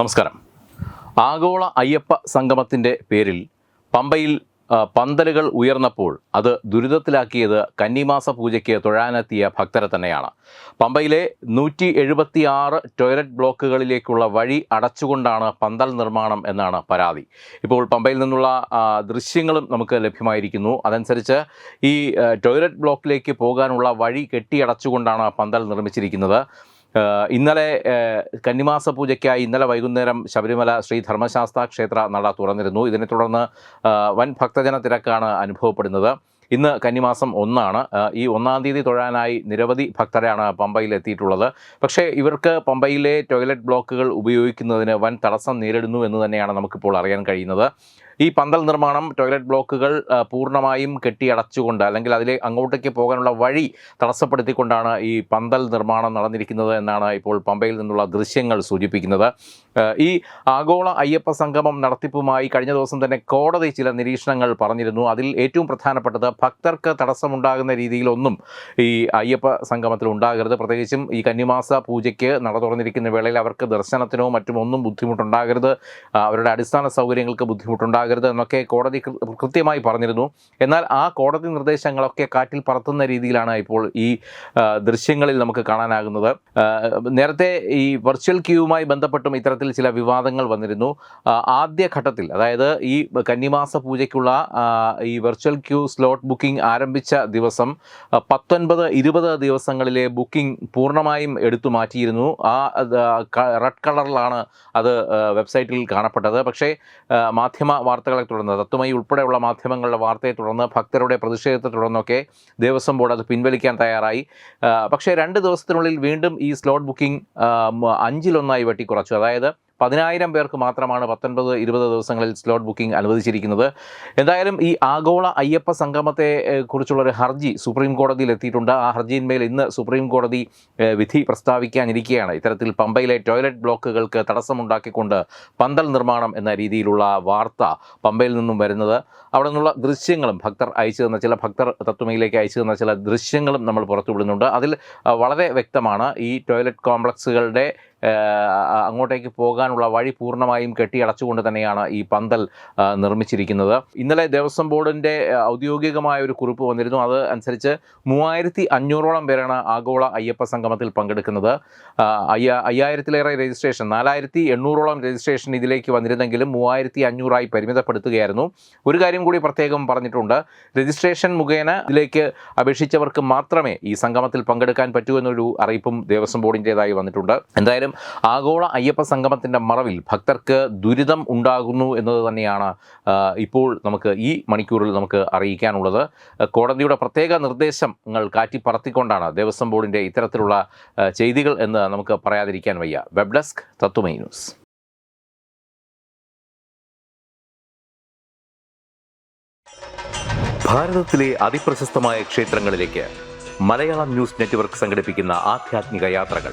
നമസ്കാരം. ആഗോള അയ്യപ്പ സംഗമത്തിന്റെ പേരിൽ പമ്പയിൽ പന്തലുകൾ ഉയർന്നപ്പോൾ അത് ദുരിതത്തിലാക്കിയത് കന്നിമാസ പൂജയ്ക്ക് തൊഴാനെത്തിയ ഭക്തരെ തന്നെയാണ്. പമ്പയിലെ നൂറ്റി എഴുപത്തി ആറ് ടോയ്ലറ്റ് ബ്ലോക്കുകളിലേക്കുള്ള വഴി അടച്ചുകൊണ്ടാണ് പന്തൽ നിർമ്മാണം എന്നാണ് പരാതി. ഇപ്പോൾ പമ്പയിൽ നിന്നുള്ള ദൃശ്യങ്ങളും നമുക്ക് ലഭ്യമായിരിക്കുന്നു. അതനുസരിച്ച് ഈ ടോയ്ലറ്റ് ബ്ലോക്കിലേക്ക് പോകാനുള്ള വഴി കെട്ടിയടച്ചുകൊണ്ടാണ് പന്തൽ നിർമ്മിച്ചിരിക്കുന്നത്. ഇന്നലെ കന്നിമാസ പൂജയ്ക്കായി ഇന്നലെ വൈകുന്നേരം ശബരിമല ശ്രീ ധർമ്മശാസ്ത്ര ക്ഷേത്ര നട തുറന്നിരുന്നു. ഇതിനെ തുടർന്ന് വൻ ഭക്തജന തിരക്കാണ് അനുഭവപ്പെടുന്നത്. ഇന്ന് കന്നിമാസം ഒന്നാണ്. ഈ ഒന്നാം തീയതി തൊഴാനായി നിരവധി ഭക്തരാണ് പമ്പയിൽ എത്തിയിട്ടുള്ളത്. പക്ഷേ ഇവർക്ക് പമ്പയിലെ ടോയ്ലറ്റ് ബ്ലോക്കുകൾ ഉപയോഗിക്കുന്നതിന് വൻ തടസ്സം നേരിടുന്നു എന്ന് തന്നെയാണ് നമുക്കിപ്പോൾ അറിയാൻ കഴിയുന്നത്. ഈ പന്തൽ നിർമ്മാണം ടോയ്ലറ്റ് ബ്ലോക്കുകൾ പൂർണമായും കെട്ടിയടച്ചുകൊണ്ട് അല്ലെങ്കിൽ അതിലെ അങ്ങോട്ടേക്ക് പോകാനുള്ള വഴി തടസ്സപ്പെടുത്തിക്കൊണ്ടാണ് ഈ പന്തൽ നിർമ്മാണം നടന്നിരിക്കുന്നത് എന്നാണ് ഇപ്പോൾ പമ്പയിൽ നിന്നുള്ള ദൃശ്യങ്ങൾ സൂചിപ്പിക്കുന്നത്. ഈ ആഗോള അയ്യപ്പ സംഗമം നടത്തിപ്പുമായി കഴിഞ്ഞ ദിവസം തന്നെ കോടതി ചില നിരീക്ഷണങ്ങൾ പറഞ്ഞിരുന്നു. അതിൽ ഏറ്റവും പ്രധാനപ്പെട്ടത് ഭക്തർക്ക് തടസ്സമുണ്ടാകുന്ന രീതിയിലൊന്നും ഈ അയ്യപ്പ സംഗമത്തിൽ ഉണ്ടാകരുത്. പ്രത്യേകിച്ചും ഈ കന്നിമാസ പൂജയ്ക്ക് നട തുറന്നിരിക്കുന്ന വേളയിൽ അവർക്ക് ദർശനത്തിനോ മറ്റും ഒന്നും ബുദ്ധിമുട്ടുണ്ടാകരുത് അവരുടെ അടിസ്ഥാന സൗകര്യങ്ങൾക്ക് ബുദ്ധിമുട്ടുണ്ടാകരുത്. എന്നൊക്കെ കോടതി കൃത്യമായി പറഞ്ഞിരുന്നു. എന്നാൽ ആ കോടതി നിർദ്ദേശങ്ങളൊക്കെ കാറ്റിൽ പറത്തുന്ന രീതിയിലാണ് ഇപ്പോൾ ഈ ദൃശ്യങ്ങളിൽ നമുക്ക് കാണാനാകുന്നത്. നേരത്തെ ഈ വെർച്വൽ ക്യൂവുമായി ബന്ധപ്പെട്ടും ഇത്തരത്തിൽ ചില വിവാദങ്ങൾ വന്നിരുന്നു. ആദ്യ ഘട്ടത്തിൽ അതായത് ഈ കന്നിമാസ പൂജയ്ക്കുള്ള ഈ വെർച്വൽ ക്യൂ സ്ലോട്ട് ബുക്കിംഗ് ആരംഭിച്ച ദിവസം പത്തൊൻപത് ഇരുപത് ദിവസങ്ങളിലെ ബുക്കിംഗ് പൂർണമായും എടുത്തു മാറ്റിയിരുന്നു. ആ റെഡ് കളറിലാണ് അത് വെബ്സൈറ്റിൽ കാണപ്പെട്ടത്. പക്ഷേ മാധ്യമ വാർത്തകളെ തുടർന്ന് തത്വമയി ഉൾപ്പെടെയുള്ള മാധ്യമങ്ങളുടെ വാർത്തയെ തുടർന്ന് ഭക്തരുടെ പ്രതിഷേധത്തെ തുടർന്നൊക്കെ ദേവസ്വം ബോർഡ് അത് പിൻവലിക്കാൻ തയ്യാറായി. പക്ഷേ രണ്ട് ദിവസത്തിനുള്ളിൽ വീണ്ടും ഈ സ്ലോട്ട് ബുക്കിംഗ് അഞ്ചിലൊന്നായി വെട്ടിക്കുറച്ചു. അതായത് പതിനായിരം പേർക്ക് മാത്രമാണ് പത്തൊൻപത് ഇരുപത് ദിവസങ്ങളിൽ സ്ലോട്ട് ബുക്കിംഗ് അനുവദിച്ചിരിക്കുന്നത്. എന്തായാലും ഈ ആഗോള അയ്യപ്പ സംഗമത്തെ കുറിച്ചുള്ള കുറിച്ചുള്ളൊരു ഹർജി സുപ്രീം കോടതിയിൽ എത്തിയിട്ടുണ്ട്. ആ ഹർജിയിന്മേൽ ഇന്ന് സുപ്രീം കോടതി വിധി പ്രസ്താവിക്കാനിരിക്കുകയാണ്. ഇത്തരത്തിൽ പമ്പയിലെ ടോയ്ലറ്റ് ബ്ലോക്കുകൾക്ക് തടസ്സമുണ്ടാക്കിക്കൊണ്ട് പന്തൽ നിർമ്മാണം എന്ന രീതിയിലുള്ള വാർത്ത പമ്പയിൽ നിന്നും വരുന്നത്. അവിടെ നിന്നുള്ള ദൃശ്യങ്ങളും ഭക്തർ അയച്ചു തന്ന ചില ഭക്തർ തത്വമയിലേക്ക് അയച്ചു തന്ന ചില ദൃശ്യങ്ങളും നമ്മൾ പുറത്തുവിടുന്നുണ്ട്. അതിൽ വളരെ വ്യക്തമാണ് ഈ ടോയ്ലറ്റ് കോംപ്ലക്സുകളുടെ അങ്ങോട്ടേക്ക് പോകാനുള്ള വഴി പൂർണമായും കെട്ടിയടച്ചുകൊണ്ട് തന്നെയാണ് ഈ പന്തൽ നിർമ്മിച്ചിരിക്കുന്നത്. ഇന്നലെ ദേവസ്വം ബോർഡിന്റെ ഔദ്യോഗികമായ ഒരു കുറിപ്പ് വന്നിരുന്നു. അത് അനുസരിച്ച് മൂവായിരത്തി അഞ്ഞൂറോളം പേരാണ് ആഗോള അയ്യപ്പ സംഗമത്തിൽ പങ്കെടുക്കുന്നത്. അയ്യ അയ്യായിരത്തിലേറെ രജിസ്ട്രേഷൻ നാലായിരത്തി എണ്ണൂറോളം രജിസ്ട്രേഷൻ ഇതിലേക്ക് വന്നിരുന്നെങ്കിലും മൂവായിരത്തി അഞ്ഞൂറായി പരിമിതപ്പെടുത്തുകയായിരുന്നു. ഒരു കാര്യം കൂടി പ്രത്യേകം പറഞ്ഞിട്ടുണ്ട്. രജിസ്ട്രേഷൻ മുഖേന ഇതിലേക്ക് അപേക്ഷിച്ചവർക്ക് മാത്രമേ ഈ സംഗമത്തിൽ പങ്കെടുക്കാൻ പറ്റൂ എന്നൊരു അറിയിപ്പും ദേവസ്വം ബോർഡിന്റെതായി വന്നിട്ടുണ്ട്. എന്തായാലും ആഗോള അയ്യപ്പ സംഗമത്തിന്റെ മറവിൽ ഭക്തർക്ക് ദുരിതം ഉണ്ടാകുന്നു എന്നത് തന്നെയാണ് ഇപ്പോൾ നമുക്ക് ഈ മണിക്കൂറിൽ നമുക്ക് അറിയിക്കാനുള്ളത്. കോടതിയുടെ പ്രത്യേക നിർദ്ദേശങ്ങൾ കാറ്റി പറത്തിക്കൊണ്ടാണ് ദേവസ്വം ബോർഡിന്റെ ഇത്തരത്തിലുള്ള ചെയ്തികൾ എന്ന് നമുക്ക് പറയാതിരിക്കാൻ വയ്യ. Web desk Tatwamayi news. ഭാരതത്തിലെ അതിപ്രശസ്തമായ ക്ഷേത്രങ്ങളിലേക്ക് മലയാളം ന്യൂസ് നെറ്റ്വർക്ക് സംഘടിപ്പിക്കുന്ന ആധ്യാത്മിക യാത്രകൾ.